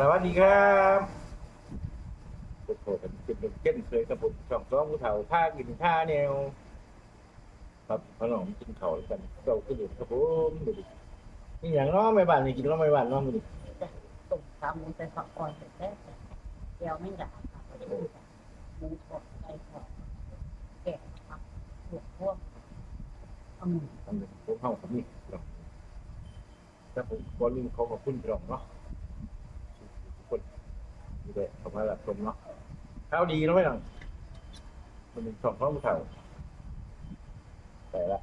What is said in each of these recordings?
สวัสดีครับโอ้โหเป็นเป็นเป็นเก้นเคยกับผมสองสองผู้เฒ่าท่ากินท่าแนวครับขนมกินเขาวกันเจ้าก็อยู่ครับผมดูดินี่อย่างน้องไม่บ้านนี่กินน้องไม่บ้านน้องดูดิตุ่มตามมุนไปฝักก่อนเสร็จแล้วเดี๋ยวไม่ด่าค่ะหมูสดไก่ทอดแกะผักหยวกพวกอืมทำเป็นผมเข้ากับนี่ครับแต่ผมก็ลืมเขาขอบคุณพี่น้องเนาะทุกคน เลยขอบคุณรับชมเนาะข้าวดีเนาะไม่หลังมันเป็นสองสองผู้เฒ่าแต่ละ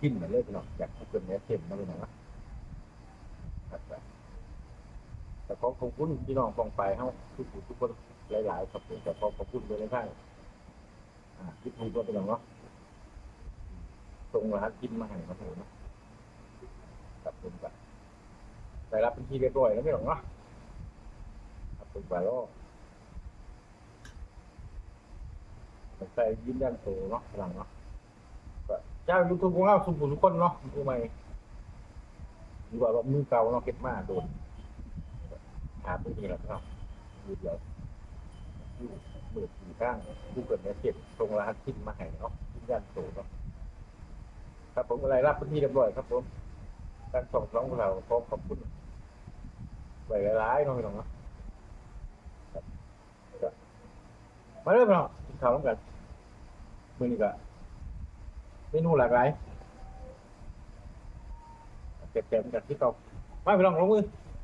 กินมาเลยพี่น้องอยากให้เป็นเนื้เค็มมาเลยนะแต่ขอขอบคุณพี่น้องฟองไปเขาทุกผู้ทุกคนหลายๆครับผมแต่ขอขอบคุณด้วยนะครับอ่าคิดถูก็เป็นอย่างเนาะตรงรหัสกินมาให้ครับผมเนะครับผมก็ได้รับเป็นที่เรียบร้อยแล้วไม่หรอกเนาะ ครับผมไปแล้วใส่ยิ้มด้านโตเนาะหลังเนาะเจ้ายูทูบของเราสุขุมทุกคนเนาะรู้ไหมหรือว่าแบบมือเก่าเนาะเก็บมาโดนครับไม่มีหรอกครับดูเดียวอยู่เปิดสี่ข้างผู้เกิดเนี่ยเก็บตรงรหัสทิ้นมาให้เนาะทิ้นยันโตเนาะครับผมอะไรรับพื้นที่เรียบร้อยครับผมการส่งน้องเราขอขอบคุณไว้หลายๆน้องพี่น้องเนาะครับก็ มาเริ่มเนาะกินข้าวร่วมกันมื้อนี้ก็เมนูหลากหลายเก็บๆกันที่เก่ามาพี่น้องลงมือ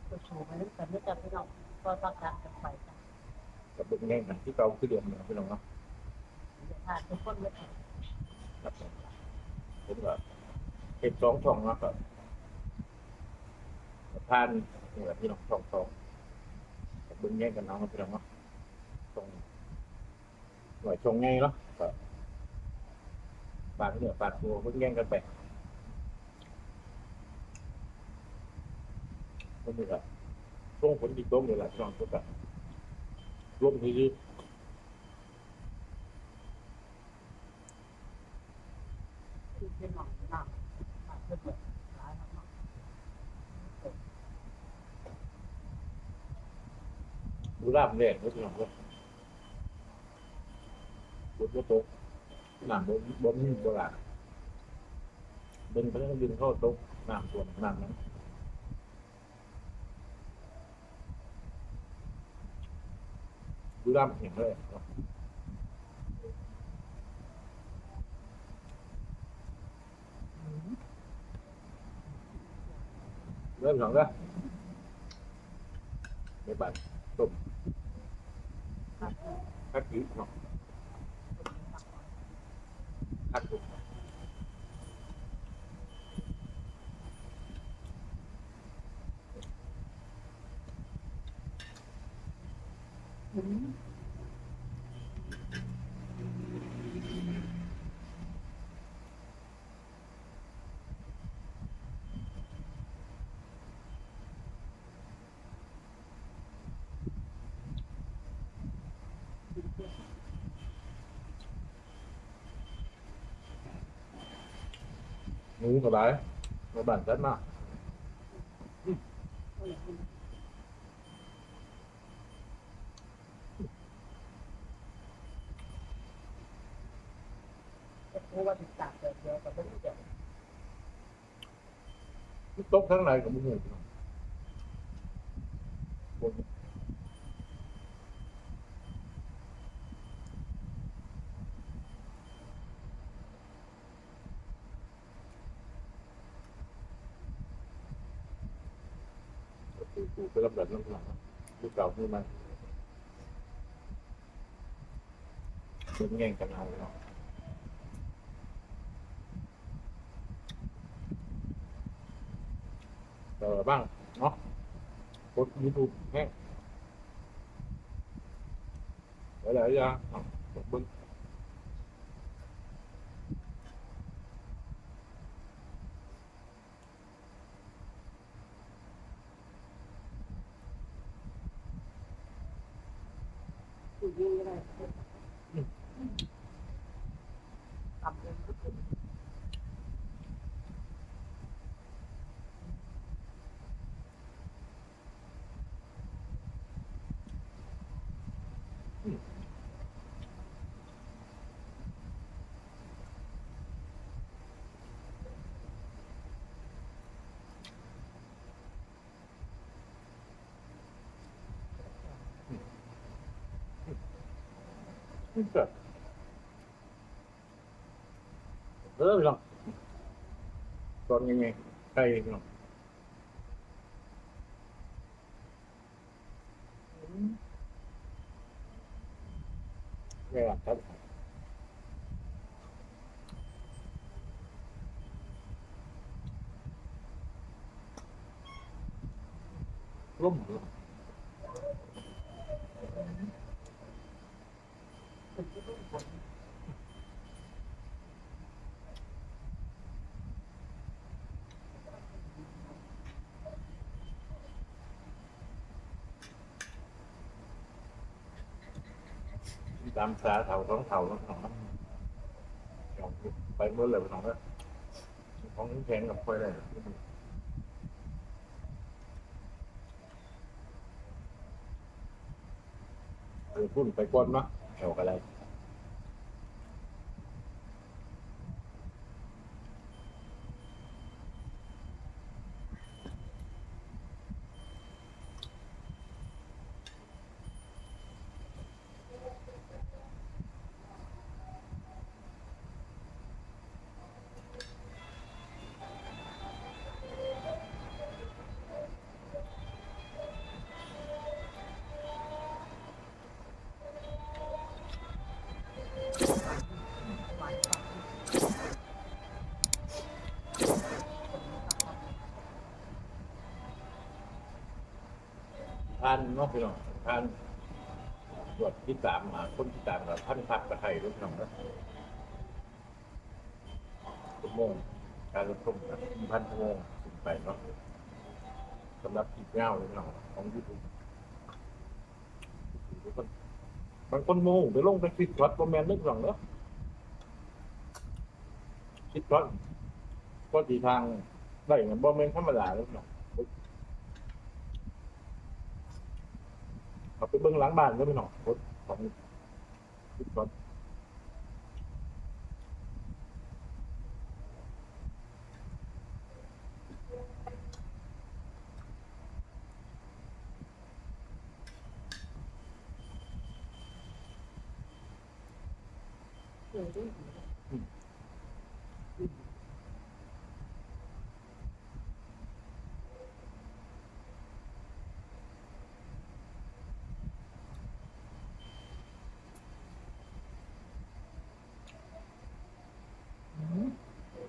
ไปชูมาเรื่องกันไม่จำพี่น้องก็ประกาศกันไปจ้ะกับเด็กแง่งกันที่เก่าคือเดือนเนาะพี่น้องเนาะเดี๋ยวพาทุกคนไปครับผมผมก็เก็บสองช่องเนาะครับทานนี่แหละพี่น้องช่องสองกับเบิ้งแย่งกันน้องพี่น้องเนาะช่อง หน่วยชงไงเนาะก็บางเหนือปาดตัวเบิ้งแย่งกันไปมันนี่ก็ช่วงฝนดีต้มเลยแหละพี่น้องก็แบบรวมที่ที่พี่น้องนั่งมาเพื่อนร้ายกดูราบแรงก็พี่น้องก็ฝน ก็ตกน้ำบนบนนี่โบราณดินไปแล้วก็ดึงเข้าตกน้ำส่วนน้ำนั้นดูราบเห็นเลยเริ่มสองแล้วในบัดตรต้มคัดกีเนาะ หมูสบายในบ้านจัดมาก จะรู้ว่าติดตามเดี๋ยวเดี๋ยวก็ต้องเดี๋ยว ตกทั้งู่ไปรับดับน้ำหนักลูกเก่ามือมันเป็นแง่งกันเอาเนาะเออบ้างเนาะกดยูทูบแห้งหลายๆอย่างเบึ้ง คุยยังไงทำเองก็คือ เกิดเออพี่น้องตอนยังไงใครพี่น้องไม่หลับครับร่มเหรอ ตามสาเถาท้องเถาท้องเถาเอาไปเมื่อเลยไปหนองแล้วของแข็งกับค่อยได้ไปพุ่นไปก้นเนาะ แถว ท่านเนาะพี่น้องท่านตรวจที่สามมาคนที่สามกับท่านพักตะไคร้รู้พี่น้องนะชั่วโมงการรับชมนะพันชั่วโมงถึงไปเนาะสำหรับอีกเงาเลยพี่น้องของยูทูบบางคนโมโหไปลงไปคิดพล็อตโรแมนนึกหลังเนาะคิดพล็อตก็ทีทางได้เงินบ่แมนธรรมดาเลยพี่น้อง เอา ไปเบิ้องหล้างบ้านก็ไม่หนอกรถของรถก่อน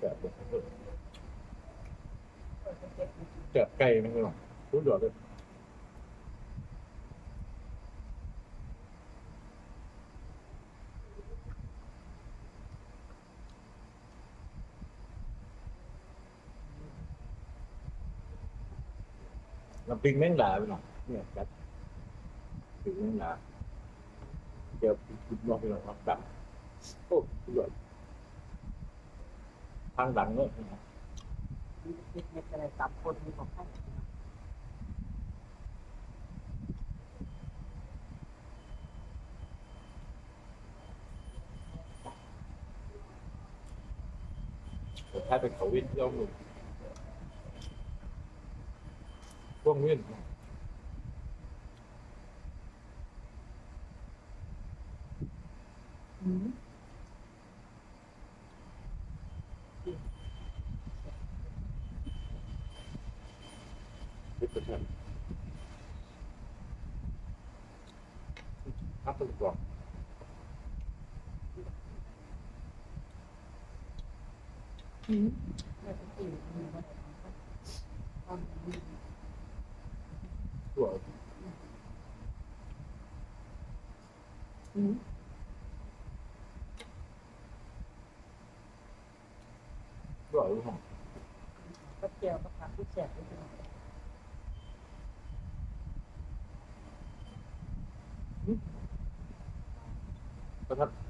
แบบ แบบไก่ไม่ใช่หรอรู้ดอดเลยน้ำพริกแมงดาไปหน่อยเนี่ยจัดพริกแมงดาเดี๋ยวกินนอกไปหน่อยครับดังโอ้ดยอดทางดังเล ยคิดเม็ดอะไรสามคนมีของให้ถ้าเป็นเขาวิ่งที่ยวหนุ่มพวกวิ่ง อืม สิบเปอร์เซ็นต์ครับตัวกล่อง อืมไม่ ต้องกินมีอะไรต้องมีตัวอืมตัวรู้องก็เจียวกับผักที่แสบไปด้วยประทัด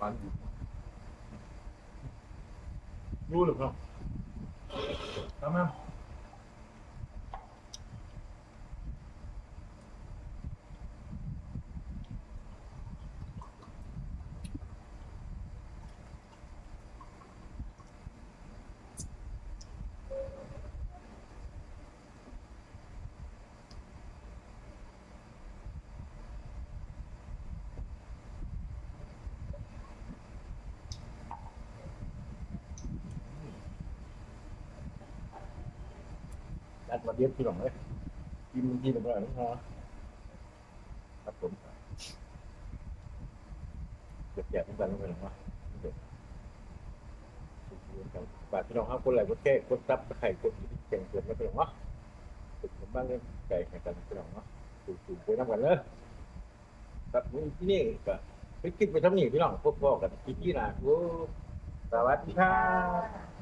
มันรู้หรือเปล่ อัดมาเดียบที่หลังเลยกินทีหนึ่งเลยนะครับผมเก็บแจกเหมือนกันเลยหรอวะฝากพี่น้องครับคนไหลกดแก้กดซับตะไคร่กดแข่งเกิดไม่เป็นหรอวะฝึกผมบ้างเลยไก่แข่งกันพี่น้องเนาะสูบๆไปน้ำกันเลยครับที่นี่ก็ไปกินไปทำนี่พี่น้องพบพ่อกันกินที่นี่นะสวัสดีครับ